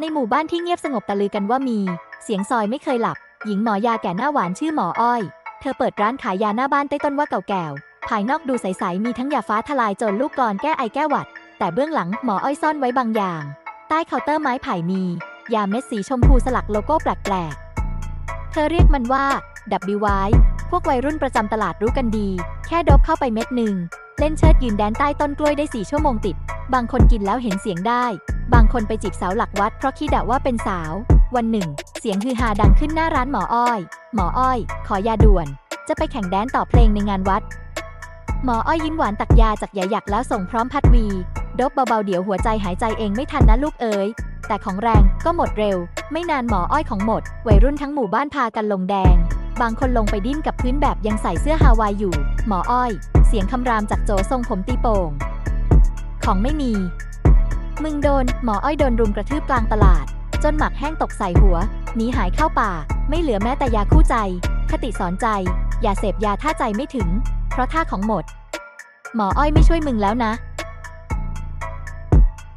ในหมู่บ้านที่เงียบสงบตะลือกันว่ามี เสียงซอยไม่เคยหลับ หญิงหมอยาแก่หน้าหวานชื่อหมออ้อย เธอเปิดร้านขายยาหน้าบ้านใต้ต้นว่าเก่าแก่ภายนอกดูใสๆมีทั้งยาฟ้าทลายโจรลูกกลอนแก้ไอแก้หวัด แต่เบื้องหลังหมออ้อยซ่อนไว้บางอย่าง ใต้เคาน์เตอร์ไม้ไผ่มี ยาเม็ดสีชมพูสลักโลโก้แปลกๆ เธอเรียกมันว่า WY พวกวัยรุ่นประจำตลาดรู้กันดี แค่ดบเข้าไปเม็ดหนึ่ง เล่นเชิดยืนแดนใต้ต้นกล้วยได้สี่ชั่วโมงติด บางคนกินแล้วเห็นเสียงได้ คนไปจีบสาวหลักวัดเพราะขี้ด่าว่าเป็นสาว วันหนึ่ง เสียงฮือฮาดังขึ้นหน้าร้านหมออ้อย หมออ้อย ขอยาด่วน จะไปแข่งแดนต่อเพลงในงานวัด หมออ้อยยิ้มหวานตักยาจากยาหยักแล้วส่งพร้อมพัดวี ดบเบาๆเดี๋ยวหัวใจหายใจเองไม่ทันนะลูกเอ๋ยแต่ของแรงก็หมดเร็ว ไม่นานหมออ้อยของหมด วัยรุ่นทั้งหมู่บ้านพากันลงแดง บางคนลงไปดิ้นกับพื้นแบบยังใส่เสื้อฮาวายอยู่ หมออ้อย เสียงคำรามจากโจทรงผมตีโป่ง ของไม่มี มึงโดน หมออ้อยโดนรุมกระทืบกลางตลาด จนหมักแห้งตกใส่หัว หนีหายเข้าป่า ไม่เหลือแม้แต่ยาคู่ใจ คติสอนใจ อย่าเสพยาถ้าใจไม่ถึง เพราะท่าของหมด หมออ้อยไม่ช่วยมึงแล้วนะ